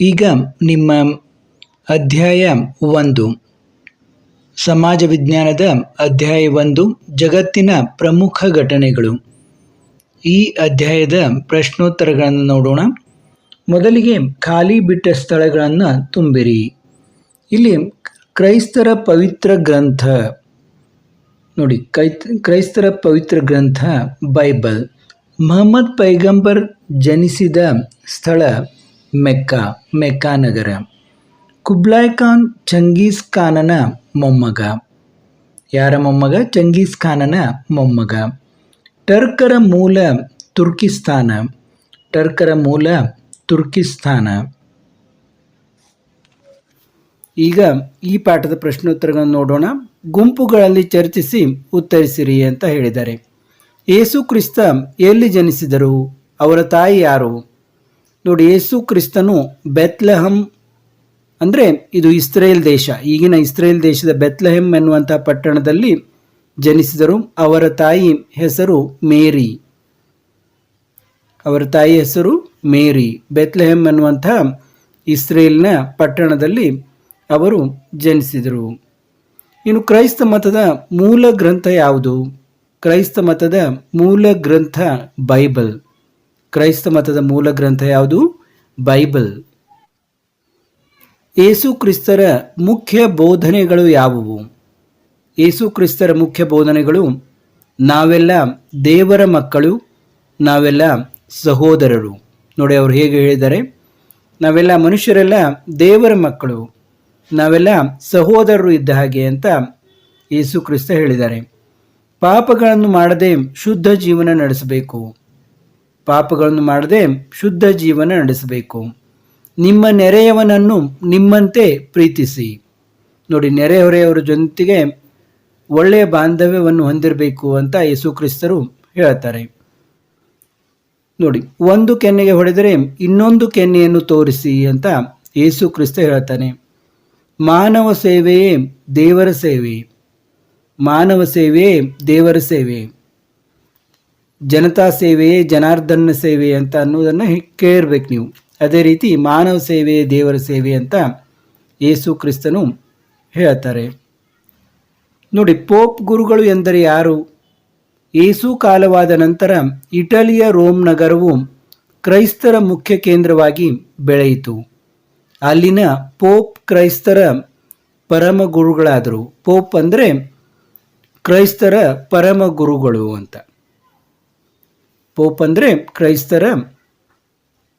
ಈಗ ನಿಮ್ಮ ಅಧ್ಯಾಯ ಒಂದು. ಸಮಾಜ ವಿಜ್ಞಾನದ ಅಧ್ಯಾಯ ಒಂದು, ಜಗತ್ತಿನ ಪ್ರಮುಖ ಘಟನೆಗಳು. ಈ ಅಧ್ಯಾಯದ ಪ್ರಶ್ನೋತ್ತರಗಳನ್ನು ನೋಡೋಣ. ಮೊದಲಿಗೆ ಖಾಲಿ ಬಿಟ್ಟ ಸ್ಥಳಗಳನ್ನು ತುಂಬಿರಿ. ಇಲ್ಲಿ ಕ್ರೈಸ್ತರ ಪವಿತ್ರ ಗ್ರಂಥ. ನೋಡಿ ಕೈ ಕ್ರೈಸ್ತರ ಪವಿತ್ರ ಗ್ರಂಥ ಬೈಬಲ್. ಮಹಮ್ಮದ್ ಪೈಗಂಬರ್ ಜನಿಸಿದ ಸ್ಥಳ ಮೆಕ್ಕಾ ಮೆಕ್ಕಾ ನಗರ. ಕುಬ್ಲಾಯ್ ಖಾನ್ ಚಂಗೀಸ್ ಖಾನನ ಮೊಮ್ಮಗ. ಯಾರ ಮೊಮ್ಮಗ? ಚಂಗೀಸ್ ಖಾನನ ಮೊಮ್ಮಗ. ಟರ್ಕರ ಮೂಲ ತುರ್ಕಿಸ್ತಾನ. ಟರ್ಕರ ಮೂಲ ತುರ್ಕಿಸ್ತಾನ. ಈಗ ಈ ಪಾಠದ ಪ್ರಶ್ನೋತ್ತರಗಳನ್ನು ನೋಡೋಣ. ಗುಂಪುಗಳಲ್ಲಿ ಚರ್ಚಿಸಿ ಉತ್ತರಿಸಿರಿ ಅಂತ ಹೇಳಿದ್ದಾರೆ. ಯೇಸು ಕ್ರಿಸ್ತ ಎಲ್ಲಿ ಜನಿಸಿದರು? ಅವರ ತಾಯಿ ಯಾರು? ನೋಡಿ, ಯೇಸು ಕ್ರಿಸ್ತನು ಬೆತ್ಲೆಹಮ್ ಅಂದರೆ ಇದು ಇಸ್ರೇಲ್ ದೇಶ. ಈಗಿನ ಇಸ್ರೇಲ್ ದೇಶದ ಬೆತ್ಲೆಹೆಮ್ ಎನ್ನುವಂಥ ಪಟ್ಟಣದಲ್ಲಿ ಜನಿಸಿದರು. ಅವರ ತಾಯಿ ಹೆಸರು ಮೇರಿ. ಅವರ ತಾಯಿ ಹೆಸರು ಮೇರಿ. ಬೆತ್ಲೆಹೆಮ್ ಎನ್ನುವಂಥ ಇಸ್ರೇಲ್ನ ಪಟ್ಟಣದಲ್ಲಿ ಅವರು ಜನಿಸಿದರು. ಇನ್ನು ಕ್ರೈಸ್ತ ಮತದ ಮೂಲ ಗ್ರಂಥ ಯಾವುದು? ಕ್ರೈಸ್ತ ಮತದ ಮೂಲ ಗ್ರಂಥ ಬೈಬಲ್. ಕ್ರೈಸ್ತ ಮತದ ಮೂಲ ಗ್ರಂಥ ಯಾವುದು? ಬೈಬಲ್. ಏಸು ಕ್ರಿಸ್ತರ ಮುಖ್ಯ ಬೋಧನೆಗಳು ಯಾವುವು? ಏಸು ಕ್ರಿಸ್ತರ ಮುಖ್ಯ ಬೋಧನೆಗಳು, ನಾವೆಲ್ಲ ದೇವರ ಮಕ್ಕಳು, ನಾವೆಲ್ಲ ಸಹೋದರರು. ನೋಡಿ ಅವರು ಹೇಗೆ ಹೇಳಿದ್ದಾರೆ. ನಾವೆಲ್ಲ ಮನುಷ್ಯರೆಲ್ಲ ದೇವರ ಮಕ್ಕಳು, ನಾವೆಲ್ಲ ಸಹೋದರರು ಇದ್ದ ಹಾಗೆ ಅಂತ ಯೇಸು ಕ್ರಿಸ್ತ ಹೇಳಿದ್ದಾರೆ. ಪಾಪಗಳನ್ನು ಮಾಡದೆ ಶುದ್ಧ ಜೀವನ ನಡೆಸಬೇಕು. ಪಾಪಗಳನ್ನು ಮಾಡದೆ ಶುದ್ಧ ಜೀವನ ನಡೆಸಬೇಕು. ನಿಮ್ಮ ನೆರೆಯವನನ್ನು ನಿಮ್ಮಂತೆ ಪ್ರೀತಿಸಿ. ನೋಡಿ, ನೆರೆಹೊರೆಯವರ ಜೊತೆಗೆ ಒಳ್ಳೆಯ ಬಾಂಧವ್ಯವನ್ನು ಹೊಂದಿರಬೇಕು ಅಂತ ಯೇಸು ಕ್ರಿಸ್ತರು ಹೇಳ್ತಾರೆ. ನೋಡಿ, ಒಂದು ಕೆನ್ನೆಗೆ ಹೊಡೆದರೆ ಇನ್ನೊಂದು ಕೆನ್ನೆಯನ್ನು ತೋರಿಸಿ ಅಂತ ಯೇಸು ಕ್ರಿಸ್ತ ಹೇಳ್ತಾನೆ. ಮಾನವ ಸೇವೆಯೇ ದೇವರ ಸೇವೆ. ಮಾನವ ಸೇವೆಯೇ ದೇವರ ಸೇವೆ. ಜನತಾ ಸೇವೆಯೇ ಜನಾರ್ದನ ಸೇವೆ ಅಂತ ಅನ್ನೋದನ್ನು ಕೇಳಿರ್ಬೇಕು ನೀವು. ಅದೇ ರೀತಿ ಮಾನವ ಸೇವೆಯೇ ದೇವರ ಸೇವೆ ಅಂತ ಯೇಸು ಕ್ರಿಸ್ತನು ಹೇಳ್ತಾರೆ. ನೋಡಿ, ಪೋಪ್ ಗುರುಗಳು ಎಂದರೆ ಯಾರು? ಏಸು ಕಾಲವಾದ ನಂತರ ಇಟಲಿಯ ರೋಮ್ ನಗರವು ಕ್ರೈಸ್ತರ ಮುಖ್ಯ ಕೇಂದ್ರವಾಗಿ ಬೆಳೆಯಿತು. ಅಲ್ಲಿನ ಪೋಪ್ ಕ್ರೈಸ್ತರ ಪರಮ ಗುರುಗಳಾದರು. ಪೋಪ್ ಅಂದರೆ ಕ್ರೈಸ್ತರ ಪರಮ ಗುರುಗಳು ಅಂತ. ಪೋಪ್ ಅಂದರೆ ಕ್ರೈಸ್ತರ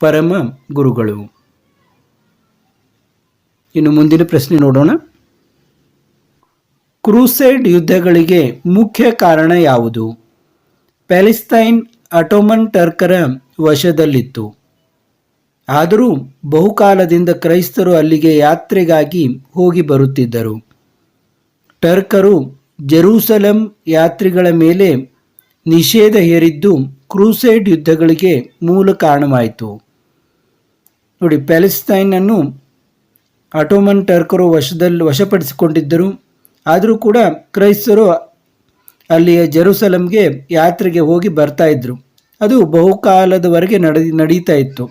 ಪರಮ ಗುರುಗಳು. ಇನ್ನು ಮುಂದಿನ ಪ್ರಶ್ನೆ ನೋಡೋಣ. ಕ್ರೂಸೈಡ್ ಯುದ್ಧಗಳಿಗೆ ಮುಖ್ಯ ಕಾರಣ ಯಾವುದು? ಪ್ಯಾಲೆಸ್ತೈನ್ ಅಟೋಮನ್ ಟರ್ಕರ ವಶದಲ್ಲಿತ್ತು. ಆದರೂ ಬಹುಕಾಲದಿಂದ ಕ್ರೈಸ್ತರು ಅಲ್ಲಿಗೆ ಯಾತ್ರೆಗಾಗಿ ಹೋಗಿ ಬರುತ್ತಿದ್ದರು. ಟರ್ಕರು ಜೆರೂಸಲಂ ಯಾತ್ರಿಗಳ ಮೇಲೆ ನಿಷೇಧ ಹೇರಿದ್ದು ಕ್ರೂಸೈಡ್ ಯುದ್ಧಗಳಿಗೆ ಮೂಲ ಕಾರಣವಾಯಿತು. ನೋಡಿ ಪ್ಯಾಲೆಸ್ತೈನನ್ನು ಆಟೋಮನ್ ಟರ್ಕರು ವಶದಲ್ಲಿ ವಶಪಡಿಸಿಕೊಂಡಿದ್ದರು. ಆದರೂ ಕೂಡ ಕ್ರೈಸ್ತರು ಅಲ್ಲಿಯ ಜೆರೂಸಲಂಗೆ ಯಾತ್ರೆಗೆ ಹೋಗಿ ಬರ್ತಾ ಇದ್ದರು ಅದು ಬಹುಕಾಲದವರೆಗೆ ನಡೆ, ನಡೀತಾ ಇತ್ತು.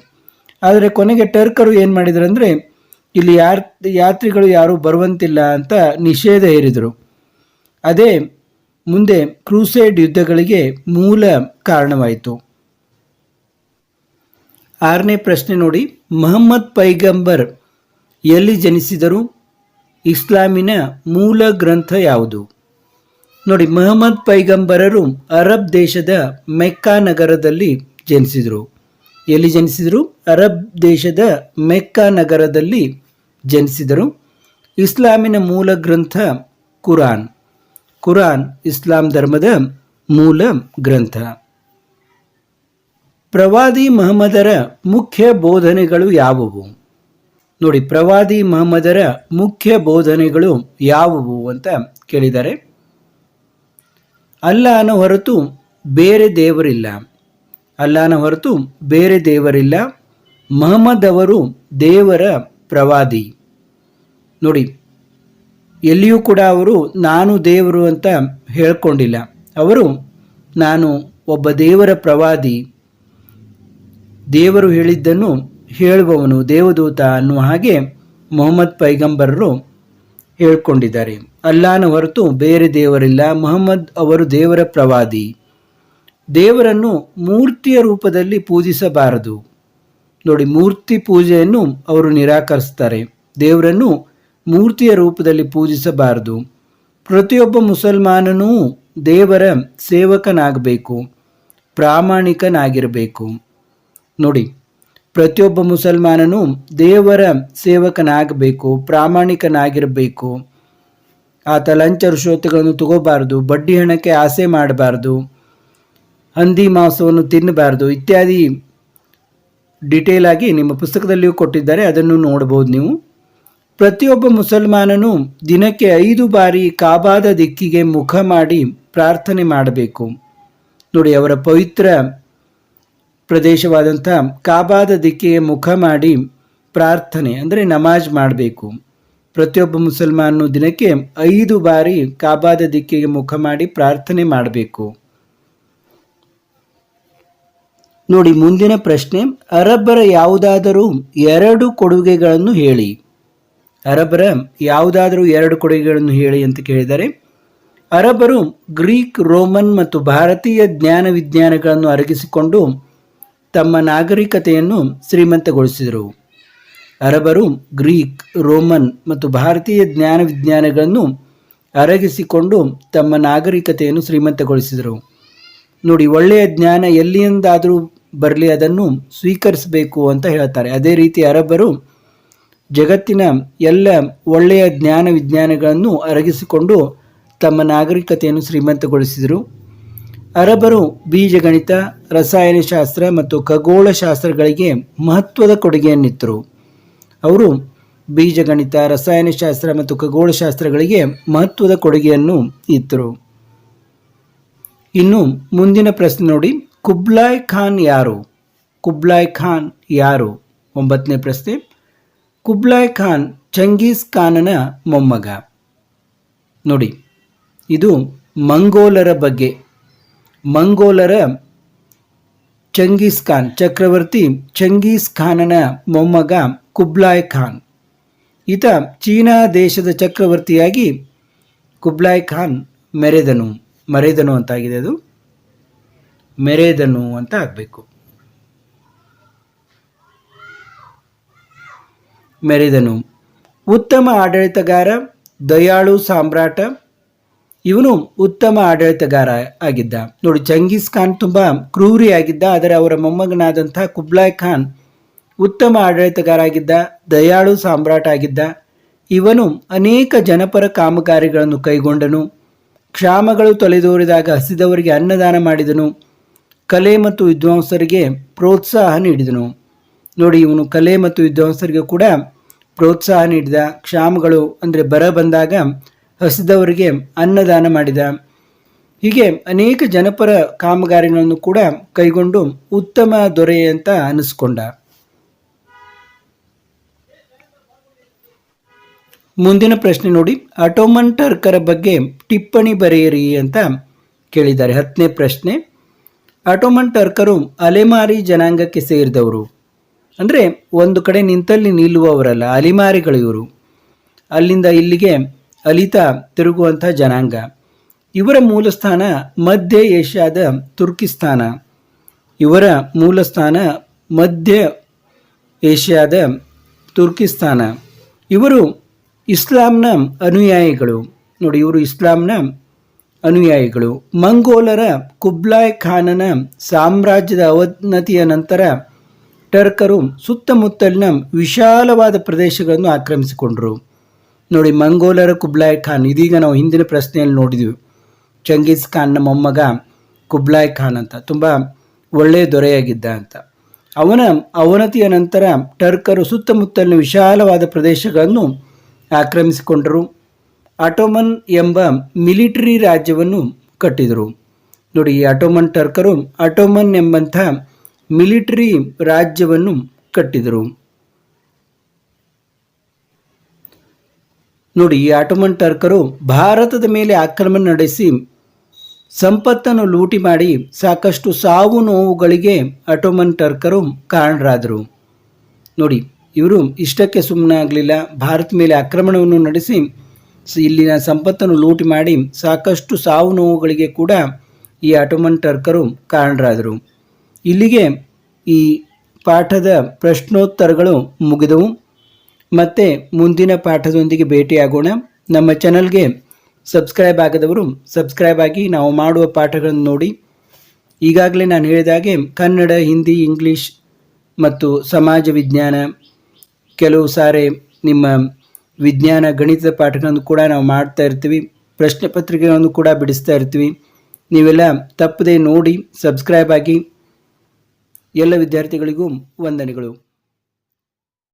ಆದರೆ ಕೊನೆಗೆ ಟರ್ಕರು ಏನು ಮಾಡಿದರು ಅಂದರೆ ಇಲ್ಲಿ ಯಾರ್, ಯಾತ್ರಿಗಳು ಯಾರೂ ಬರುವಂತಿಲ್ಲ ಅಂತ ನಿಷೇಧ ಹೇರಿದರು. ಅದೇ ಮುಂದೆ ಕ್ರೂಸೈಡ್ ಯುದ್ಧಗಳಿಗೆ ಮೂಲ ಕಾರಣವಾಯಿತು. ಆರನೇ ಪ್ರಶ್ನೆ ನೋಡಿ. ಮಹಮ್ಮದ್ ಪೈಗಂಬರ್ ಎಲ್ಲಿ ಜನಿಸಿದರು? ಇಸ್ಲಾಮಿನ ಮೂಲ ಗ್ರಂಥ ಯಾವುದು? ನೋಡಿ, ಮಹಮ್ಮದ್ ಪೈಗಂಬರರು ಅರಬ್ ದೇಶದ ಮೆಕ್ಕಾ ನಗರದಲ್ಲಿ ಜನಿಸಿದರು. ಎಲ್ಲಿ ಜನಿಸಿದರು? ಅರಬ್ ದೇಶದ ಮೆಕ್ಕಾ ನಗರದಲ್ಲಿ ಜನಿಸಿದರು. ಇಸ್ಲಾಮಿನ ಮೂಲ ಗ್ರಂಥ ಕುರಾನ್. ಕುರಾನ್, ಇಸ್ಲಾಂ ಧರ್ಮದ ಮೂಲ ಗ್ರಂಥ. ಪ್ರವಾದಿ ಮಹಮ್ಮದರ ಮುಖ್ಯ ಬೋಧನೆಗಳು ಯಾವುವು? ನೋಡಿ, ಪ್ರವಾದಿ ಮಹಮ್ಮದರ ಮುಖ್ಯ ಬೋಧನೆಗಳು ಯಾವುವು ಅಂತ ಕೇಳಿದ್ದಾರೆ ಅಲ್ಲಾನ ಹೊರತು ಬೇರೆ ದೇವರಿಲ್ಲ. ಅಲ್ಲಾನ ಹೊರತು ಬೇರೆ ದೇವರಿಲ್ಲ. ಮಹಮ್ಮದ್ ಅವರು ದೇವರ ಪ್ರವಾದಿ. ನೋಡಿ ಎಲ್ಲಿಯೂ ಕೂಡ ಅವರು ನಾನು ದೇವರು ಅಂತ ಹೇಳ್ಕೊಂಡಿಲ್ಲ. ಅವರು, ನಾನು ಒಬ್ಬ ದೇವರ ಪ್ರವಾದಿ. ದೇವರು ಹೇಳಿದ್ದನ್ನು ಹೇಳುವವನು ದೇವದೂತ ಅನ್ನುವ ಹಾಗೆ ಮೊಹಮ್ಮದ್ ಪೈಗಂಬರರು ಹೇಳ್ಕೊಂಡಿದ್ದಾರೆ. ಅಲ್ಲಾನ ಹೊರತು ಬೇರೆ ದೇವರಿಲ್ಲ. ಮೊಹಮ್ಮದ್ ಅವರು ದೇವರ ಪ್ರವಾದಿ. ದೇವರನ್ನು ಮೂರ್ತಿಯ ರೂಪದಲ್ಲಿ ಪೂಜಿಸಬಾರದು. ನೋಡಿ, ಮೂರ್ತಿ ಪೂಜೆಯನ್ನು ಅವರು ನಿರಾಕರಿಸ್ತಾರೆ. ದೇವರನ್ನು ಮೂರ್ತಿಯ ರೂಪದಲ್ಲಿ ಪೂಜಿಸಬಾರದು. ಪ್ರತಿಯೊಬ್ಬ ಮುಸಲ್ಮಾನನೂ ದೇವರ ಸೇವಕನಾಗಬೇಕು, ಪ್ರಾಮಾಣಿಕನಾಗಿರಬೇಕು. ನೋಡಿ, ಪ್ರತಿಯೊಬ್ಬ ಮುಸಲ್ಮಾನನು ದೇವರ ಸೇವಕನಾಗಬೇಕು, ಪ್ರಾಮಾಣಿಕನಾಗಿರಬೇಕು. ಆತ ಲಂಚ ಋಷೋತಿಗಳನ್ನು ತಗೋಬಾರ್ದು, ಬಡ್ಡಿ ಹಣಕ್ಕೆ ಆಸೆ ಮಾಡಬಾರ್ದು, ಹಂದಿ ಮಾಂಸವನ್ನು ತಿನ್ನಬಾರ್ದು ಇತ್ಯಾದಿ ಡಿಟೇಲ್ ಆಗಿ ನಿಮ್ಮ ಪುಸ್ತಕದಲ್ಲಿಯೂ ಕೊಟ್ಟಿದ್ದಾರೆ, ಅದನ್ನು ನೋಡಬಹುದು ನೀವು. ಪ್ರತಿಯೊಬ್ಬ ಮುಸಲ್ಮಾನನು ದಿನಕ್ಕೆ ಐದು ಬಾರಿ ಕಾಬಾದ ದಿಕ್ಕಿಗೆ ಮುಖ ಮಾಡಿ ಪ್ರಾರ್ಥನೆ ಮಾಡಬೇಕು. ನೋಡಿ, ಅವರ ಪವಿತ್ರ ಪ್ರದೇಶವಾದಂಥ ಕಾಬಾದ ದಿಕ್ಕಿಗೆ ಮುಖ ಮಾಡಿ ಪ್ರಾರ್ಥನೆ, ಅಂದರೆ ನಮಾಜ್ ಮಾಡಬೇಕು. ಪ್ರತಿಯೊಬ್ಬ ಮುಸಲ್ಮಾನನು ದಿನಕ್ಕೆ ಐದು ಬಾರಿ ಕಾಬಾದ ದಿಕ್ಕಿಗೆ ಮುಖ ಮಾಡಿ ಪ್ರಾರ್ಥನೆ ಮಾಡಬೇಕು. ನೋಡಿ, ಮುಂದಿನ ಪ್ರಶ್ನೆ, ಅರಬ್ಬರ ಯಾವುದಾದರೂ ಎರಡು ಕೊಡುಗೆಗಳನ್ನು ಹೇಳಿ. ಅರಬ್ಬರ ಯಾವುದಾದರೂ ಎರಡು ಕೊಡುಗೆಗಳನ್ನು ಹೇಳಿ ಅಂತ ಕೇಳಿದರೆ ಅರಬರು ಗ್ರೀಕ್, ರೋಮನ್ ಮತ್ತು ಭಾರತೀಯ ಜ್ಞಾನ ವಿಜ್ಞಾನಗಳನ್ನು ಅರಗಿಸಿಕೊಂಡು ತಮ್ಮ ನಾಗರಿಕತೆಯನ್ನು ಶ್ರೀಮಂತಗೊಳಿಸಿದರು. ಅರಬರು ಗ್ರೀಕ್, ರೋಮನ್ ಮತ್ತು ಭಾರತೀಯ ಜ್ಞಾನ ವಿಜ್ಞಾನಗಳನ್ನು ಅರಗಿಸಿಕೊಂಡು ತಮ್ಮ ನಾಗರಿಕತೆಯನ್ನು ಶ್ರೀಮಂತಗೊಳಿಸಿದರು. ನೋಡಿ, ಒಳ್ಳೆಯ ಜ್ಞಾನ ಎಲ್ಲಿಯಿಂದಾದರೂ ಬರಲಿ, ಅದನ್ನು ಸ್ವೀಕರಿಸಬೇಕು ಅಂತ ಹೇಳ್ತಾರೆ. ಅದೇ ರೀತಿ ಅರಬ್ಬರು ಜಗತ್ತಿನ ಎಲ್ಲ ಒಳ್ಳೆಯ ಜ್ಞಾನ ವಿಜ್ಞಾನಗಳನ್ನು ಅರಗಿಸಿಕೊಂಡು ತಮ್ಮ ನಾಗರಿಕತೆಯನ್ನು ಶ್ರೀಮಂತಗೊಳಿಸಿದರು. ಅರಬರು ಬೀಜಗಣಿತ, ರಸಾಯನಶಾಸ್ತ್ರ ಮತ್ತು ಖಗೋಳಶಾಸ್ತ್ರಗಳಿಗೆ ಮಹತ್ವದ ಕೊಡುಗೆಯನ್ನಿತ್ತರು. ಅವರು ಬೀಜಗಣಿತ, ರಸಾಯನಶಾಸ್ತ್ರ ಮತ್ತು ಖಗೋಳಶಾಸ್ತ್ರಗಳಿಗೆ ಮಹತ್ವದ ಕೊಡುಗೆಯನ್ನು ಇತ್ತರು. ಇನ್ನು ಮುಂದಿನ ಪ್ರಶ್ನೆ ನೋಡಿ, ಕುಬ್ಲಾಯ್ ಖಾನ್ ಯಾರು? ಕುಬ್ಲಾಯ್ ಖಾನ್ ಯಾರು? ಒಂಬತ್ತನೇ ಪ್ರಶ್ನೆ. ಕುಬ್ಲಾಯ್ ಖಾನ್ ಚಂಗೀಸ್ ಖಾನನ ಮೊಮ್ಮಗ. ನೋಡಿ, ಇದು ಮಂಗೋಲರ ಬಗ್ಗೆ. ಮಂಗೋಲರ ಚಂಗೀಸ್ ಖಾನ್, ಚಕ್ರವರ್ತಿ ಚಂಗೀಸ್ ಖಾನನ ಮೊಮ್ಮಗ ಕುಬ್ಲಾಯ್ ಖಾನ್. ಈತ ಚೀನಾ ದೇಶದ ಚಕ್ರವರ್ತಿಯಾಗಿ ಕುಬ್ಲಾಯ್ ಖಾನ್ ಮೆರೆದನು, ಮರೆದನು ಅಂತಾಗಿದೆ ಅದು. ಮೆರೆದನು ಅಂತ ಆಗಬೇಕು. ಮೆರೆದನು. ಉತ್ತಮ ಆಡಳಿತಗಾರ, ದಯಾಳು ಸಾಮ್ರಾಟ. ಇವನು ಉತ್ತಮ ಆಡಳಿತಗಾರ ಆಗಿದ್ದ. ನೋಡಿ ಚಂಗೀಸ್ ಖಾನ್ ತುಂಬ ಕ್ರೂರಿಯಾಗಿದ್ದ ಆದರೆ ಅವರ ಮೊಮ್ಮಗನಾದಂಥ ಕುಬ್ಲಾಯ್ ಖಾನ್ ಉತ್ತಮ ಆಡಳಿತಗಾರ ಆಗಿದ್ದ, ದಯಾಳು ಸಾಮ್ರಾಟ ಆಗಿದ್ದ. ಇವನು ಅನೇಕ ಜನಪರ ಕಾಮಗಾರಿಗಳನ್ನು ಕೈಗೊಂಡನು. ಕ್ಷಾಮಗಳು ತೊಲೆದೋರಿದಾಗ ಹಸಿದವರಿಗೆ ಅನ್ನದಾನ ಮಾಡಿದನು. ಕಲೆ ಮತ್ತು ವಿದ್ವಾಂಸರಿಗೆ ಪ್ರೋತ್ಸಾಹ ನೀಡಿದನು. ನೋಡಿ, ಇವನು ಕಲೆ ಮತ್ತು ವಿದ್ವಾಂಸರಿಗೆ ಕೂಡ ಪ್ರೋತ್ಸಾಹ ನೀಡಿದ ಕ್ಷಾಮಗಳು, ಅಂದರೆ ಬರ ಬಂದಾಗ ಹಸಿದವರಿಗೆ ಅನ್ನದಾನ ಮಾಡಿದ. ಹೀಗೆ ಅನೇಕ ಜನಪರ ಕಾಮಗಾರಿಗಳನ್ನು ಕೂಡ ಕೈಗೊಂಡು ಉತ್ತಮ ದೊರೆ ಅಂತ ಅನಿಸ್ಕೊಂಡ. ಮುಂದಿನ ಪ್ರಶ್ನೆ ನೋಡಿ ಅಟೋಮನ್ ಟರ್ಕರ ಬಗ್ಗೆ ಟಿಪ್ಪಣಿ ಬರೆಯಿರಿ ಅಂತ ಕೇಳಿದ್ದಾರೆ. ಹತ್ತನೇ ಪ್ರಶ್ನೆ ಅಟೋಮನ್ ಟರ್ಕರು ಅಲೆಮಾರಿ ಜನಾಂಗಕ್ಕೆ ಸೇರಿದವರು. ಅಂದರೆ ಒಂದು ಕಡೆ ನಿಂತಲ್ಲಿ ನಿಲ್ಲುವವರಲ್ಲ, ಅಲಿಮಾರಿಗಳು ಇವರು. ಅಲ್ಲಿಂದ ಇಲ್ಲಿಗೆ ಅಲಿತಾ ತಿರುಗುವಂಥ ಜನಾಂಗ. ಇವರ ಮೂಲಸ್ಥಾನ ಮಧ್ಯ ಏಷ್ಯಾದ ತುರ್ಕಿಸ್ತಾನ. ಇವರ ಮೂಲಸ್ಥಾನ ಮಧ್ಯ ಏಷ್ಯಾದ ತುರ್ಕಿಸ್ತಾನ. ಇವರು ಇಸ್ಲಾಂನ ಅನುಯಾಯಿಗಳು. ನೋಡಿ, ಇವರು ಇಸ್ಲಾಂನ ಅನುಯಾಯಿಗಳು. ಮಂಗೋಲರ ಕುಬ್ಲಾಯ್ ಖಾನನ ಸಾಮ್ರಾಜ್ಯದ ಅವನತಿಯ ನಂತರ ಟರ್ಕರು ಸುತ್ತಮುತ್ತಲಿನ ವಿಶಾಲವಾದ ಪ್ರದೇಶಗಳನ್ನು ಆಕ್ರಮಿಸಿಕೊಂಡರು. ನೋಡಿ, ಮಂಗೋಲರ ಕುಬ್ಲಾಯ್ ಖಾನ್, ಇದೀಗ ನಾವು ಹಿಂದಿನ ಪ್ರಶ್ನೆಯಲ್ಲಿ ನೋಡಿದ್ವಿ. ಚಂಗೀಸ್ ಖಾನ್ನ ಮೊಮ್ಮಗ ಕುಬ್ಲಾಯ್ ಖಾನ್ ಅಂತ, ತುಂಬ ಒಳ್ಳೆಯ ದೊರೆಯಾಗಿದ್ದ ಅಂತ. ಅವನ ಅವನತಿಯ ನಂತರ ಟರ್ಕರು ಸುತ್ತಮುತ್ತಲಿನ ವಿಶಾಲವಾದ ಪ್ರದೇಶಗಳನ್ನು ಆಕ್ರಮಿಸಿಕೊಂಡರು. ಆಟೋಮನ್ ಎಂಬ ಮಿಲಿಟರಿ ರಾಜ್ಯವನ್ನು ಕಟ್ಟಿದರು. ನೋಡಿ, ಈ ಆಟೋಮನ್ ಟರ್ಕರು ಆಟೋಮನ್ ಎಂಬಂಥ ಮಿಲಿಟರಿ ರಾಜ್ಯವನ್ನು ಕಟ್ಟಿದರು. ನೋಡಿ, ಈ ಆಟೋಮನ್ ಟರ್ಕರು ಭಾರತದ ಮೇಲೆ ಆಕ್ರಮಣ ನಡೆಸಿ ಸಂಪತ್ತನ್ನು ಲೂಟಿ ಮಾಡಿ ಸಾಕಷ್ಟು ಸಾವು ನೋವುಗಳಿಗೆ ಆಟೋಮನ್ ಟರ್ಕರು ಕಾರಣರಾದರು. ನೋಡಿ, ಇವರು ಇಷ್ಟಕ್ಕೆ ಸುಮ್ಮನೆ ಆಗಲಿಲ್ಲ ಭಾರತ ಮೇಲೆ ಆಕ್ರಮಣವನ್ನು ನಡೆಸಿ ಇಲ್ಲಿನ ಸಂಪತ್ತನ್ನು ಲೂಟಿ ಮಾಡಿ ಸಾಕಷ್ಟು ಸಾವು ನೋವುಗಳಿಗೆ ಕೂಡ ಈ ಆಟೋಮನ್ ಟರ್ಕರು ಕಾರಣರಾದರು. ಇಲ್ಲಿಗೆ ಈ ಪಾಠದ ಪ್ರಶ್ನೋತ್ತರಗಳು ಮುಗಿದವು. ಮತ್ತೆ ಮುಂದಿನ ಪಾಠದೊಂದಿಗೆ ಭೇಟಿಯಾಗೋಣ. ನಮ್ಮ ಚಾನಲ್ಗೆ ಸಬ್ಸ್ಕ್ರೈಬ್ ಆಗದವರು ಸಬ್ಸ್ಕ್ರೈಬ್ ಆಗಿ ನಾವು ಮಾಡುವ ಪಾಠಗಳನ್ನು ನೋಡಿ. ಈಗಾಗಲೇ ನಾನು ಹೇಳಿದ ಹಾಗೆ ಕನ್ನಡ, ಹಿಂದಿ, ಇಂಗ್ಲೀಷ್ ಮತ್ತು ಸಮಾಜ ವಿಜ್ಞಾನ ಕೆಲವು ಸಾರಿ ನಿಮ್ಮ ವಿಜ್ಞಾನ, ಗಣಿತದ ಪಾಠಗಳನ್ನು ಕೂಡ ನಾವು ಮಾಡ್ತಾ ಇರ್ತೀವಿ. ಪ್ರಶ್ನೆ ಪತ್ರಿಕೆಗಳನ್ನು ಕೂಡ ಬಿಡಿಸ್ತಾ ಇರ್ತೀವಿ. ನೀವೆಲ್ಲ ತಪ್ಪದೆ ನೋಡಿ, ಸಬ್ಸ್ಕ್ರೈಬ್ ಆಗಿ ಎಲ್ಲ ವಿದ್ಯಾರ್ಥಿಗಳಿಗೂ ವಂದನೆಗಳು.